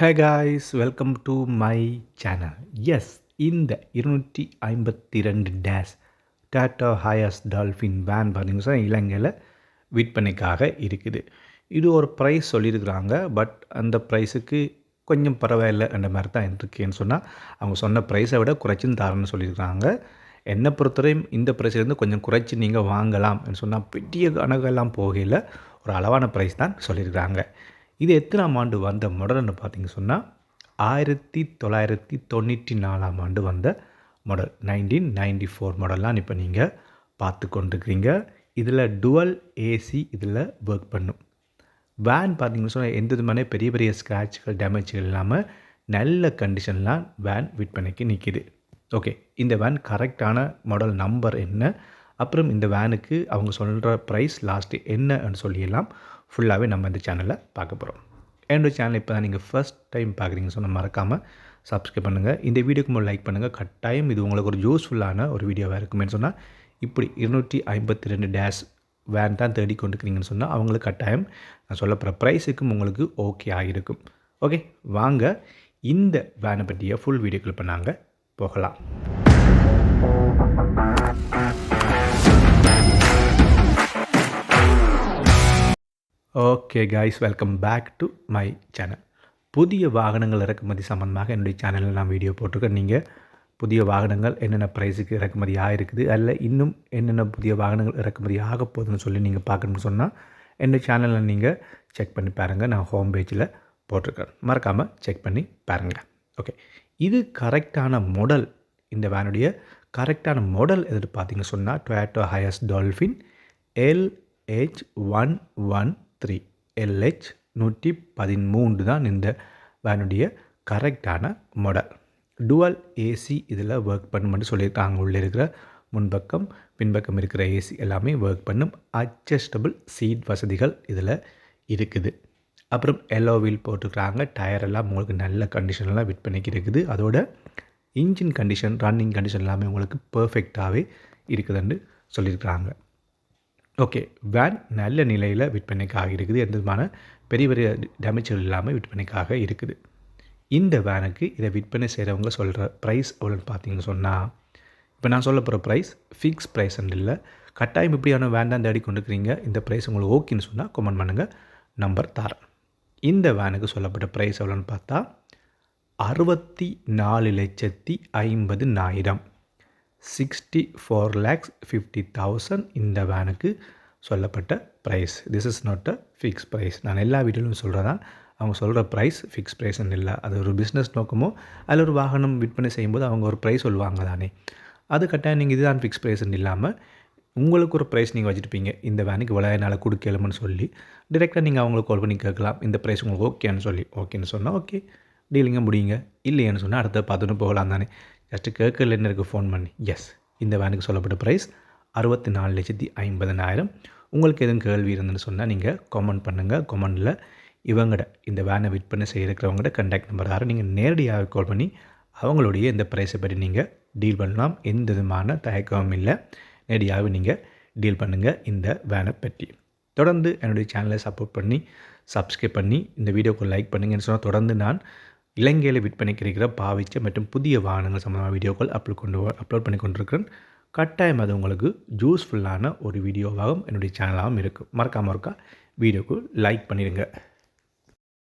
Hey guys welcome to my channel yes இந்த இருநூற்றி ஐம்பத்தி ரெண்டு days Tata Hiace Dolphin van பார்த்தீங்கன்னா இலங்கையில் விற்பனைக்காக இருக்குது. இது ஒரு ப்ரைஸ் சொல்லியிருக்கிறாங்க பட் அந்த ப்ரைஸுக்கு கொஞ்சம் பரவாயில்லை அந்த மாதிரி தான் இருக்குன்னு சொன்னால் அவங்க சொன்ன ப்ரைஸை விட குறைச்சும் தரேன்னு சொல்லியிருக்கிறாங்க. என்னை பொறுத்தவரையும் இந்த ப்ரைஸ்லேருந்து கொஞ்சம் குறைச்சி நீங்கள் வாங்கலாம்னு சொன்னால் பெரிய கணக்கெல்லாம் போகையில் ஒரு அளவான ப்ரைஸ் தான் சொல்லியிருக்கிறாங்க. இது எத்தனாம் ஆண்டு வந்த மாடல்னு பார்த்தீங்க சொன்னால் ஆயிரத்தி தொள்ளாயிரத்தி தொண்ணூற்றி நாலாம் ஆண்டு வந்த மாடல். நைன்டீன் நைன்டி ஃபோர் மாடல்லாம் இப்போ நீங்கள் பார்த்து கொண்டிருக்கிறீங்க. இதில் டுவல் ஏசி இதில் ஒர்க் பண்ணும். வேன் பார்த்தீங்கன்னு சொன்னால் எந்த விதமான பெரிய பெரிய ஸ்க்ராட்ச்கள் டேமேஜ்கள் இல்லாமல் நல்ல கண்டிஷன்லாம் வேன் விற்பனைக்கு நிற்கிது ஓகே இந்த வேன் கரெக்டான மாடல் நம்பர் என்ன? அப்புறம் இந்த வேனுக்கு அவங்க சொல்கிற ப்ரைஸ் லாஸ்ட்டு என்னன்னு சொல்லியெல்லாம் ஃபுல்லாகவே நம்ம இந்த சேனலில் பார்க்க போகிறோம் என்னோடய சேனல் இப்போ தான் நீங்கள் ஃபஸ்ட் டைம் பார்க்குறீங்க சொன்ன மறக்காமல் சப்ஸ்கிரைப் பண்ணுங்கள் இந்த வீடியோக்கு மேலே லைக் பண்ணுங்கள் கட்டாயம் இது உங்களுக்கு ஒரு யூஸ்ஃபுல்லான ஒரு வீடியோவாக இருக்குமேனு சொன்னால் இப்படி இருநூற்றி ஐம்பத்தி ரெண்டு டேஷ் வேன் தான் தேடி கொண்டுக்கிறீங்கன்னு சொன்னால் அவங்களுக்கு கட்டாயம் நான் சொல்ல போகிற ப்ரைஸுக்கும் உங்களுக்கு ஓகே ஆகிருக்கும் ஓகே வாங்க. இந்த வேனை பற்றிய ஃபுல் வீடியோக்கள் பண்ணாங்க போகலாம். Okay guys welcome back to my channel புதிய வாகனங்கள் இறக்குமதி சம்மந்தமாக என்னுடைய சேனலில் நான் வீடியோ போட்டிருக்கேன். நீங்கள் புதிய வாகனங்கள் என்னென்ன ப்ரைஸுக்கு இறக்குமதி ஆகிருக்குது அல்ல இன்னும் என்னென்ன புதிய வாகனங்கள் இறக்குமதி ஆக போகுதுன்னு சொல்லி நீங்கள் பார்க்கணும்னு சொன்னால் என்னுடைய சேனலில் நீங்கள் செக் பண்ணி பாருங்கள் நான் ஹோம் பேஜில் போட்டிருக்கேன். மறக்காமல் செக் பண்ணி பாருங்கள் ஓகே இது கரெக்டான மாடல் இந்த வேனுடைய கரெக்டான மாடல் எது பார்த்தீங்கன்னு சொன்னால் Toyota Hiace Dolphin LH one one three LH நூற்றி பதிமூன்று தான் இந்த வேனுடைய கரெக்டான மாடல் டுவல் ஏசி இதில் ஒர்க் பண்ணுமென்னு சொல்லியிருக்காங்க. உள்ளே இருக்கிற முன்பக்கம் பின்பக்கம் இருக்கிற ஏசி எல்லாமே ஒர்க் பண்ணும். அட்ஜஸ்டபிள் சீட் வசதிகள் இதில் இருக்குது. அப்புறம் எல்லோ வீல் போட்டுக்கிறாங்க. டயர் எல்லாம் உங்களுக்கு நல்ல கண்டிஷன்லாம் விற்பனைக்கு இருக்குது. அதோட இன்ஜின் கண்டிஷன் ரன்னிங் கண்டிஷன் எல்லாமே உங்களுக்கு பர்ஃபெக்டாகவே இருக்குதுன்னு சொல்லியிருக்கிறாங்க. ஓகே வேன் நல்ல நிலையில் விற்பனைக்காக இருக்குது எந்த விதமான பெரிய பெரிய டேமேஜ்கள் இல்லாமல் விற்பனைக்காக இருக்குது. இந்த வேனுக்கு இதை விற்பனை செய்கிறவங்க சொல்கிற ப்ரைஸ் எவ்வளோன்னு பார்த்தீங்கன்னு சொன்னால் இப்போ நான் சொல்ல போகிற ப்ரைஸ் ஃபிக்ஸ் ப்ரைஸ்ன்னு இல்லை. கட்டாயம் இப்படியான வேன் தான் தேடி கொண்டுக்கிறீங்க இந்த ப்ரைஸ் உங்களுக்கு ஓகேன்னு சொன்னால் கமெண்ட் பண்ணுங்கள் நம்பர் தரேன். இந்த வேனுக்கு சொல்லப்பட்ட ப்ரைஸ் எவ்வளோன்னு பார்த்தா அறுபத்தி நாலு லட்சத்தி ஐம்பது நாயிரம். Sixty four lakhs fifty thousand இந்த வேனுக்கு சொல்லப்பட்ட price this is not a fix price நான் எல்லா வீட்டிலும் சொல்கிறதான் அவங்க சொல்கிற ப்ரைஸ் ஃபிக்ஸ் ப்ரைஸ்ன்னு இல்லை. அது ஒரு பிஸ்னஸ் நோக்கமோ அதில் ஒரு வாகனம் விற்பனை செய்யும்போது அவங்க ஒரு ப்ரைஸ் சொல்லுவாங்க தானே. அது கட்டாயம் நீங்கள் இதுதான் ஃபிக்ஸ் ப்ரைஸ்ன்னு இல்லாமல் உங்களுக்கு ஒரு ப்ரைஸ் நீங்கள் வச்சுருப்பீங்க. இந்த வேனுக்கு இவ்வளோ என்னால் கொடுக்கலமுன்னு சொல்லி டிரெக்டாக நீங்கள் அவங்களுக்கு கால் பண்ணி கேட்கலாம். இந்த ப்ரைஸ் உங்களுக்கு ஓகேன்னு சொல்லி. ஓகேன்னு சொன்னால் ஓகே டீலிங்க முடியுங்க. இல்லையேன்னு சொன்னால் அடுத்த பார்த்துட்டு போகலாம் தானே. ஜஸ்ட்டு கேட்கல என்ன ஃபோன் பண்ணி. எஸ் இந்த வேனுக்கு சொல்லப்பட்ட ப்ரைஸ் அறுபத்தி நாலு லட்சத்தி ஐம்பதனாயிரம். உங்களுக்கு எதுவும் கேள்வி இருந்துன்னு சொன்னால் நீங்கள் கமெண்ட் பண்ணுங்கள் கமெண்டில் இவங்கட இந்த வேனை விற்பனை செய்யிருக்கிறவங்கட கண்டாக்ட் நம்பர் யாரும் நீங்கள் நேரடியாக கால் பண்ணி அவங்களுடைய இந்த ப்ரைஸை பற்றி நீங்கள் டீல் பண்ணலாம். எந்த விதமான தயக்கமும் இல்லை. நேரடியாக நீங்கள் டீல் பண்ணுங்கள் இந்த வேனை பற்றி தொடர்ந்து என்னுடைய சேனலை சப்போர்ட் பண்ணி சப்ஸ்கிரைப் பண்ணி இந்த வீடியோக்கு லைக் பண்ணுங்கன்னு சொன்னால் தொடர்ந்து நான் இலங்கையில் விற்பனைக்கு இருக்கிற பாவிச்ச மற்றும் புதிய வாகனங்கள் சம்மந்தமான வீடியோக்கள் அப்லோட் கொண்டு அப்லோட் பண்ணி கொண்டிருக்கிறேன். கட்டாயம் அது உங்களுக்கு யூஸ்ஃபுல்லான ஒரு வீடியோவாகவும் என்னுடைய சேனலாகவும் இருக்கும். மறக்காமல் இருக்கா? வீடியோக்கு லைக் பண்ணிடுங்க.